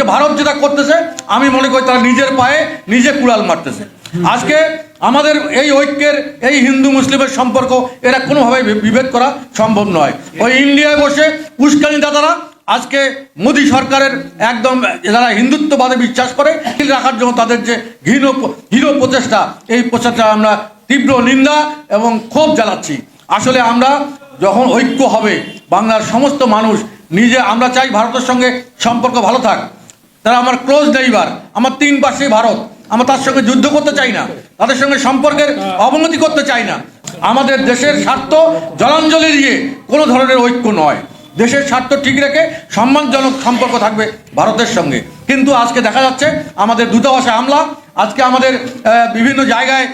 আজকে ভারত যেটা করতেছে, আমি মনে করি তারা নিজের পায়ে নিজে কুড়াল মারতেছে। আজকে আমাদের এই ঐক্যের, এই হিন্দু মুসলিমের সম্পর্ক, এরা কোনোভাবেই বি- বিভেদ করা সম্ভব নয়। ওই ইন্ডিয়ায় বসে উস্কানি দাদারা আজকে মোদী সরকারের একদম যারা হিন্দুত্ববাদে বিশ্বাস করে রাখার জন্য তাদের যে ঘৃণ হিরো প্রচেষ্টা, এই প্রচেষ্টা আমরা তীব্র নিন্দা এবং ক্ষোভ জ্বালাচ্ছি আসলে আমরা যখন ঐক্য হবে, বাংলার সমস্ত মানুষ নিজে, আমরা চাই ভারতের সঙ্গে সম্পর্ক ভালো থাক। তারা আমার ক্লোজ ড্রাইভার, আমার তিন পাশে ভারত, আমরা তার সঙ্গে যুদ্ধ করতে চাই না, তাদের সঙ্গে সম্পর্কের অবনতি করতে চাই না। আমাদের দেশের স্বার্থ জলাঞ্জলি দিয়ে কোনো ধরনের ঐক্য নয়। দেশের স্বার্থ ঠিক রেখে সম্মানজনক সম্পর্ক থাকবে ভারতের সঙ্গে। কিন্তু আজকে দেখা যাচ্ছে আমাদের দূতাবাসে হামলা। আজকে আমাদের বিভিন্ন জায়গায়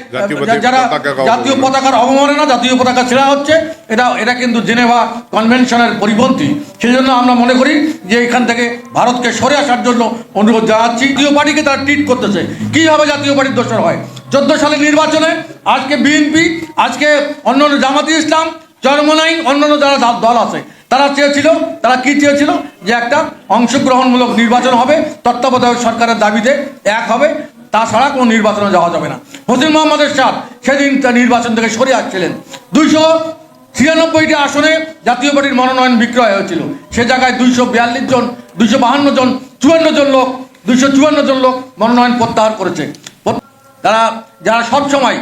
যারা জাতীয়। পতাকার অবমাননা জাতীয় পতাকা ছেড়া হচ্ছে এটা এটা কিন্তু জেনেভা কনভেনশনের পরিপন্থী। সেই জন্য আমরা মনে করি যে এখান থেকে ভারতকে সরে আসার জন্য অনুরোধ জানাচ্ছি। জাতীয় পার্টিকে তারা ট্রিট করতেছে। কীভাবে জাতীয় পার্টির দোষর হয়? চোদ্দ সালের নির্বাচনে আজকে বিএনপি আজকে অন্যান্য জামাতি ইসলাম চরমনাই অন্যান্য যারা দল আছে। তারা চেয়েছিল, তারা কি চেয়েছিল? যে একটা অংশগ্রহণমূলক নির্বাচন হবে, তত্ত্বাবধায়ক সরকারের দাবিতে এক হবে তাছাড়া কোনো নির্বাচনে যাওয়া যাবে না। হোসেন মোহাম্মদ এরশাদ সেদিন নির্বাচন থেকে সরে আসছিলেন। দুইশো ছিয়ানব্বইটি আসনে জাতীয় পার্টির মনোনয়ন বিক্রয় হয়েছিল। সে জায়গায় দুইশো বিয়াল্লিশ জন, দুইশো বাহান্ন জন, চুয়ান্ন জন লোক, দুইশো চুয়ান্ন জন লোক মনোনয়ন প্রত্যাহার করেছে। তারা, যারা সব সময়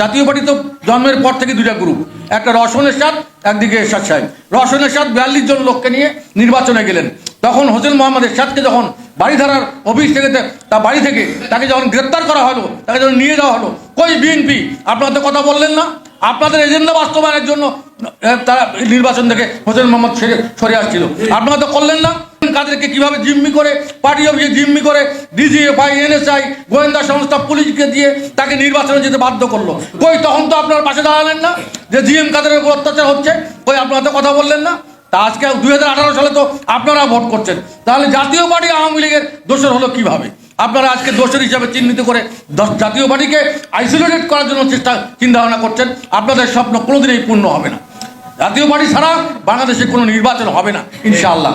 জাতীয় পার্টি তো জন্মের পর থেকে দুইটা গ্রুপ একটা রসন এরশাদ একদিকে এরশাদ সাহেব। রসন এরশাদ বিয়াল্লিশ জন লোককে নিয়ে নির্বাচনে গেলেন। তখন হোসেন মোহাম্মদ এরশাদকে যখন বাড়িধারার অফিস থেকে তা বাড়ি থেকে তাকে যখন গ্রেপ্তার করা হলো, তাকে যখন নিয়ে যাওয়া হলো, কই বিএনপি? আপনারা তো কথা বললেন না। আপনাদের এজেন্ডা বাস্তবায়নের জন্য তারা নির্বাচন থেকে হোসেন মোহাম্মদ সরে আসছিল। আপনারা তো করলেন না। কাদেরকে কীভাবে জিম্মি করে, পার্টি অফিসে জিম্মি করে ডিজিএফআই এনএসআই গোয়েন্দা সংস্থা, পুলিশকে দিয়ে তাকে নির্বাচনে যেতে বাধ্য করল। কই, তখন তো আপনার পাশে দাঁড়ালেন না যে জিএম কাদের উপর অত্যাচার হচ্ছে? কই, আপনারা তো কথা বললেন না? তা আজকে দুই হাজার আঠারো সালে তো আপনারা ভোট করছেন। তাহলে জাতীয় পার্টি আওয়ামী লীগের দোষর হলো কীভাবে? আপনারা আজকে দোষের হিসাবে চিহ্নিত করে জাতীয় পার্টিকে আইসোলেটেড করার জন্য চেষ্টা চিন্তা ভাবনা করছেন। আপনাদের স্বপ্ন কোনোদিনই পূর্ণ হবে না। জাতীয় পার্টি ছাড়া বাংলাদেশে কোনো নির্বাচন হবে না, ইনশাআল্লাহ।